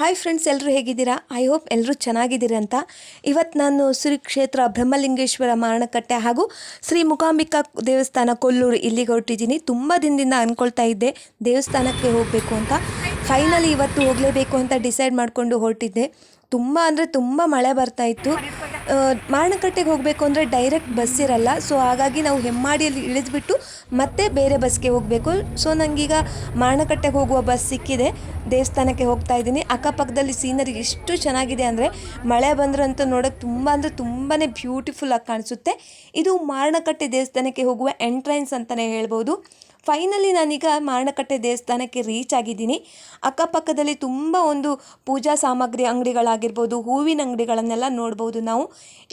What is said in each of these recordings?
Hi friends ಎಲ್ಲರೂ ಹೇಗಿದ್ದೀರಾ? I hope ಎಲ್ಲರೂ ಚೆನ್ನಾಗಿದ್ದೀರಾ ಅಂತ. ಇವತ್ತು ನಾನು ಶ್ರೀ ಕ್ಷೇತ್ರ ಬ್ರಹ್ಮಲಿಂಗೇಶ್ವರ ಮಾರಣಕಟ್ಟೆ ಹಾಗೂ ಶ್ರೀ ಮುಕಾಂಬಿಕಾ ದೇವಸ್ಥಾನ ಕೊಲ್ಲೂರು ಇಲ್ಲಿಗೆ ಹೊರಟಿದ್ದೀನಿ. ತುಂಬ ದಿನದಿಂದ ಅಂದ್ಕೊಳ್ತಾ ಇದ್ದೆ ದೇವಸ್ಥಾನಕ್ಕೆ ಹೋಗಬೇಕು ಅಂತ. ಫೈನಲಿ ಇವತ್ತು ಹೋಗಲೇಬೇಕು ಅಂತ ಡಿಸೈಡ್ ಮಾಡಿಕೊಂಡು ಹೊರಟಿದ್ದೆ. ತುಂಬ ಅಂದರೆ ತುಂಬ ಮಳೆ ಬರ್ತಾ ಇತ್ತು. ಆ, ಮಾರಣಕಟ್ಟೆಗೆ ಹೋಗಬೇಕು ಅಂದರೆ ಡೈರೆಕ್ಟ್ ಬಸ್ ಇರಲ್ಲ. ಸೊ ಹಾಗಾಗಿ ನಾವು ಹೆಮ್ಮಾಡಿಯಲ್ಲಿ ಇಳಿದ್ಬಿಟ್ಟು ಮತ್ತೆ ಬೇರೆ ಬಸ್ಗೆ ಹೋಗಬೇಕು. ಸೊ ನನಗೀಗ ಮಾರಣಕಟ್ಟೆಗೆ ಹೋಗುವ ಬಸ್ ಸಿಕ್ಕಿದೆ. ದೇವಸ್ಥಾನಕ್ಕೆ ಹೋಗ್ತಾ ಇದ್ದೀನಿ. ಅಕ್ಕಪಕ್ಕದಲ್ಲಿ ಸೀನರಿ ಎಷ್ಟು ಚೆನ್ನಾಗಿದೆ ಅಂದರೆ ಮಳೆ ಬಂದ್ರಂತೂ ನೋಡೋಕ್ಕೆ ತುಂಬ ಅಂದರೆ ತುಂಬಾ ಬ್ಯೂಟಿಫುಲ್ಲಾಗಿ ಕಾಣಿಸುತ್ತೆ. ಇದು ಮಾರಣಕಟ್ಟೆ ದೇವಸ್ಥಾನಕ್ಕೆ ಹೋಗುವ ಎಂಟ್ರೆನ್ಸ್ ಅಂತಲೇ ಹೇಳ್ಬೋದು. ಫೈನಲಿ ನಾನೀಗ ಮಾರಣಕಟ್ಟೆ ದೇವಸ್ಥಾನಕ್ಕೆ ರೀಚ್ ಆಗಿದ್ದೀನಿ. ಅಕ್ಕಪಕ್ಕದಲ್ಲಿ ತುಂಬ ಒಂದು ಪೂಜಾ ಸಾಮಗ್ರಿ ಅಂಗಡಿಗಳಾಗಿರ್ಬೋದು, ಹೂವಿನ ಅಂಗಡಿಗಳನ್ನೆಲ್ಲ ನೋಡ್ಬೋದು ನಾವು.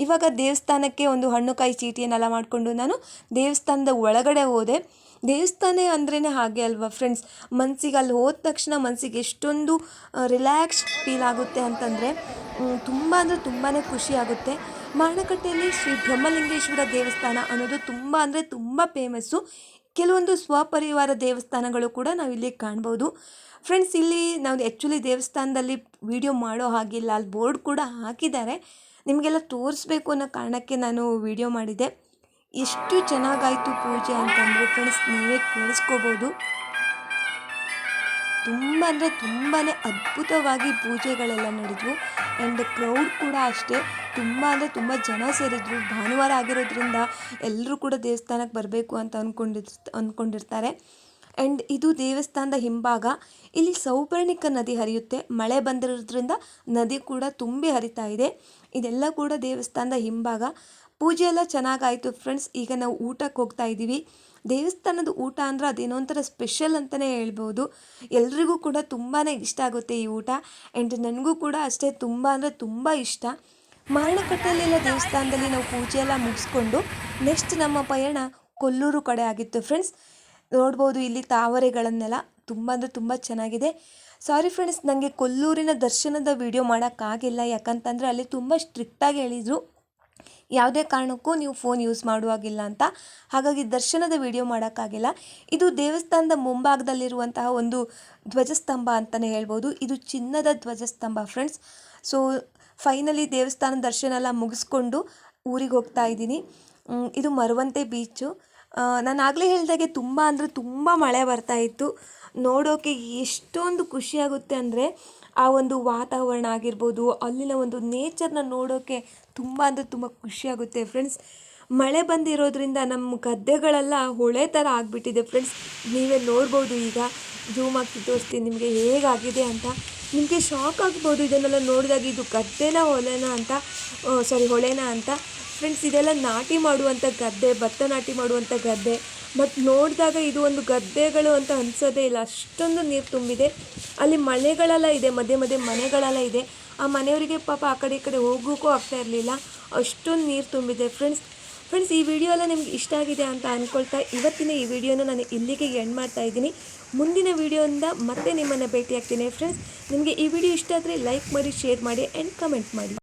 ಇವಾಗ ದೇವಸ್ಥಾನಕ್ಕೆ ಒಂದು ಹಣ್ಣು ಕಾಯಿ ಚೀಟಿಯನ್ನೆಲ್ಲ ಮಾಡಿಕೊಂಡು ನಾನು ದೇವಸ್ಥಾನದ ಒಳಗಡೆ ಹೋದೆ. ದೇವಸ್ಥಾನ ಅಂದ್ರೇ ಹಾಗೆ ಅಲ್ವಾ ಫ್ರೆಂಡ್ಸ್ ಮನಸ್ಸಿಗೆ ಅಲ್ಲಿ ಹೋದ ತಕ್ಷಣ ಮನಸ್ಸಿಗೆ ಎಷ್ಟೊಂದು ರಿಲ್ಯಾಕ್ಸ್ ಫೀಲ್ ಆಗುತ್ತೆ ಅಂತಂದರೆ ತುಂಬ ಅಂದರೆ ತುಂಬಾ ಖುಷಿ ಆಗುತ್ತೆ. ಮಾರಣಕಟ್ಟೆಯಲ್ಲಿ ಶ್ರೀ ಬ್ರಹ್ಮಲಿಂಗೇಶ್ವರ ದೇವಸ್ಥಾನ ಅನ್ನೋದು ತುಂಬ ಅಂದರೆ ತುಂಬ ಫೇಮಸ್ಸು ಕೆಲವೊಂದು ಸ್ವಪರಿವಾರ ದೇವಸ್ಥಾನಗಳು ಕೂಡ ನಾವು ಇಲ್ಲಿ ಕಾಣ್ಬೋದು. ಫ್ರೆಂಡ್ಸ್ ಇಲ್ಲಿ ನಾವು ಆ್ಯಕ್ಚುಲಿ ದೇವಸ್ಥಾನದಲ್ಲಿ ವಿಡಿಯೋ ಮಾಡೋ ಹಾಗಿಲ್ಲ ಅಲ್ಲಿ ಬೋರ್ಡ್ ಕೂಡ ಹಾಕಿದ್ದಾರೆ. ನಿಮಗೆಲ್ಲ ತೋರಿಸ್ಬೇಕು ಅನ್ನೋ ಕಾರಣಕ್ಕೆ ನಾನು ವಿಡಿಯೋ ಮಾಡಿದೆ ಎಷ್ಟು ಚೆನ್ನಾಗಾಯಿತು ಪೂಜೆ ಅಂತಂದರೆ ಫ್ರೆಂಡ್ಸ್ ನೀವೇ ಕೇಳಿಸ್ಕೋಬೋದು. ತುಂಬ ಅಂದರೆ ತುಂಬಾ ಅದ್ಭುತವಾಗಿ ಪೂಜೆಗಳೆಲ್ಲ ನಡೆದವು. ಆ್ಯಂಡ್ ಕ್ರೌಡ್ ಕೂಡ ಅಷ್ಟೇ ತುಂಬ ಅಂದರೆ ತುಂಬ ಜನ ಸೇರಿದ್ರು, ಭಾನುವಾರ ಆಗಿರೋದ್ರಿಂದ ಎಲ್ಲರೂ ಕೂಡ ದೇವಸ್ಥಾನಕ್ಕೆ ಬರಬೇಕು ಅಂತ ಅಂದ್ಕೊಂಡಿರ್ ಅಂದ್ಕೊಂಡಿರ್ತಾರೆ ಆ್ಯಂಡ್ ಇದು ದೇವಸ್ಥಾನದ ಹಿಂಭಾಗ. ಇಲ್ಲಿ ಸೌಪರ್ಣಿಕ ನದಿ ಹರಿಯುತ್ತೆ. ಮಳೆ ಬಂದಿರೋದ್ರಿಂದ ನದಿ ಕೂಡ ತುಂಬಿ ಹರಿತಾ ಇದೆ. ಇದೆಲ್ಲ ಕೂಡ ದೇವಸ್ಥಾನದ ಹಿಂಭಾಗ. ಪೂಜೆ ಎಲ್ಲ ಚೆನ್ನಾಗಾಯಿತು ಫ್ರೆಂಡ್ಸ್ ಈಗ ನಾವು ಊಟಕ್ಕೆ ಹೋಗ್ತಾ ಇದ್ದೀವಿ. ದೇವಸ್ಥಾನದ ಊಟ ಅಂದರೆ ಅದೇನೋ ಒಂಥರ ಸ್ಪೆಷಲ್ ಅಂತಲೇ ಹೇಳ್ಬೋದು. ಎಲ್ರಿಗೂ ಕೂಡ ತುಂಬಾ ಇಷ್ಟ ಆಗುತ್ತೆ ಈ ಊಟ. ಆ್ಯಂಡ್ ನನಗೂ ಕೂಡ ಅಷ್ಟೇ ತುಂಬ ಅಂದರೆ ತುಂಬ ಇಷ್ಟ. ಮಾರಣಕಟ್ಟೆಯಲ್ಲೆಲ್ಲ ದೇವಸ್ಥಾನದಲ್ಲಿ ನಾವು ಪೂಜೆ ಎಲ್ಲ ಮುಗಿಸ್ಕೊಂಡು ನೆಕ್ಸ್ಟ್ ನಮ್ಮ ಪಯಣ ಕೊಲ್ಲೂರು ಕಡೆ ಆಗಿತ್ತು ಫ್ರೆಂಡ್ಸ್ ನೋಡ್ಬೋದು ಇಲ್ಲಿ ತಾವರೆಗಳನ್ನೆಲ್ಲ ತುಂಬ ಅಂದರೆ ತುಂಬ ಚೆನ್ನಾಗಿದೆ. ಸಾರಿ ಫ್ರೆಂಡ್ಸ್ ನನಗೆ ಕೊಲ್ಲೂರಿನ ದರ್ಶನದ ವಿಡಿಯೋ ಮಾಡೋಕ್ಕಾಗಿಲ್ಲ. ಯಾಕಂತಂದರೆ ಅಲ್ಲಿ ತುಂಬ ಸ್ಟ್ರಿಕ್ಟಾಗಿ ಹೇಳಿದರು. ಯಾವುದೇ ಕಾರಣಕ್ಕೂ ನೀವು ಫೋನ್ ಯೂಸ್ ಮಾಡುವಾಗಿಲ್ಲ ಅಂತ. ಹಾಗಾಗಿ ದರ್ಶನದ ವಿಡಿಯೋ ಮಾಡೋಕ್ಕಾಗಿಲ್ಲ. ಇದು ದೇವಸ್ಥಾನದ ಮುಂಭಾಗದಲ್ಲಿರುವಂತಹ ಒಂದು ಧ್ವಜಸ್ತಂಭ ಅಂತಲೇ ಹೇಳ್ಬೋದು. ಇದು ಚಿನ್ನದ ಧ್ವಜಸ್ತಂಭ ಫ್ರೆಂಡ್ಸ್ ಸೊ ಫೈನಲಿ ದೇವಸ್ಥಾನ ದರ್ಶನ ಎಲ್ಲ ಮುಗಿಸ್ಕೊಂಡು ಊರಿಗೆ ಹೋಗ್ತಾ ಇದ್ದೀನಿ. ಇದು ಮರವಂತೆ ಬೀಚು ನಾನು ಆಗಲೇ ಹೇಳಿದಾಗೆ ತುಂಬ ಅಂದರೆ ತುಂಬ ಮಳೆ ಬರ್ತಾ ಇತ್ತು. ನೋಡೋಕೆ ಎಷ್ಟೊಂದು ಖುಷಿಯಾಗುತ್ತೆ ಅಂದರೆ ಆ ಒಂದು ವಾತಾವರಣ ಆಗಿರ್ಬೋದು, ಅಲ್ಲಿನ ಒಂದು ನೇಚರ್ನ ನೋಡೋಕ್ಕೆ ತುಂಬ ಅಂದರೆ ತುಂಬ ಖುಷಿಯಾಗುತ್ತೆ ಫ್ರೆಂಡ್ಸ್ ಮಳೆ ಬಂದಿರೋದ್ರಿಂದ ನಮ್ಮ ಗದ್ದೆಗಳೆಲ್ಲ ಹೊಳೆ ಥರ ಆಗಿಬಿಟ್ಟಿದೆ ಫ್ರೆಂಡ್ಸ್ ನೀವೇ ನೋಡ್ಬೋದು ಈಗ ಜೂಮ್ ಆಗಿ ತೋರಿಸ್ತೀನಿ ನಿಮಗೆ ಹೇಗಾಗಿದೆ ಅಂತ. ನಿಮಗೆ ಶಾಕ್ ಆಗ್ಬೋದು ಇದನ್ನೆಲ್ಲ ನೋಡಿದಾಗ ಇದು ಗದ್ದೆನ ಹೊಲೆನ ಅಂತ ಸಾರಿ ಹೊಳೆನಾ ಅಂತ. ಫ್ರೆಂಡ್ಸ್ ಇದೆಲ್ಲ ನಾಟಿ ಮಾಡುವಂಥ ಗದ್ದೆ, ಭತ್ತ ನಾಟಿ ಮಾಡುವಂಥ ಗದ್ದೆ. ಮತ್ತು ನೋಡಿದಾಗ ಇದು ಒಂದು ಗದ್ದೆಗಳು ಅಂತ ಅನಿಸೋದೇ ಇಲ್ಲ. ಅಷ್ಟೊಂದು ನೀರು ತುಂಬಿದೆ. ಅಲ್ಲಿ ಮಳೆಗಳೆಲ್ಲ ಇದೆ, ಮಧ್ಯೆ ಮಧ್ಯೆ ಮನೆಗಳೆಲ್ಲ ಇದೆ. ಆ ಮನೆಯವರಿಗೆ ಪಾಪ ಆ ಕಡೆ ಈ ಕಡೆ ಹೋಗೋಕ್ಕೂ ಆಗ್ತಾ ಇರಲಿಲ್ಲ. ಅಷ್ಟೊಂದು ನೀರು ತುಂಬಿದೆ. ಫ್ರೆಂಡ್ಸ್ ಫ್ರೆಂಡ್ಸ್, ಈ ವಿಡಿಯೋ ಎಲ್ಲ ನಿಮ್ಗೆ ಇಷ್ಟ ಆಗಿದೆ ಅಂತ ಅಂದ್ಕೊಳ್ತಾ ಇವತ್ತಿನ ಈ ವಿಡಿಯೋನ ನಾನು ಇಲ್ಲಿಗೆ ಎಂಡ್ ಮಾಡ್ತಾ ಇದ್ದೀನಿ. ಮುಂದಿನ ವಿಡಿಯೋಯಿಂದ ಮತ್ತೆ ನಿಮ್ಮನ್ನು ಭೇಟಿಯಾಗ್ತೀನಿ. ಫ್ರೆಂಡ್ಸ್, ನಿಮಗೆ ಈ ವಿಡಿಯೋ ಇಷ್ಟ ಆದರೆ ಲೈಕ್ ಮಾಡಿ ಶೇರ್ ಮಾಡಿ ಆ್ಯಂಡ್ ಕಮೆಂಟ್ ಮಾಡಿ.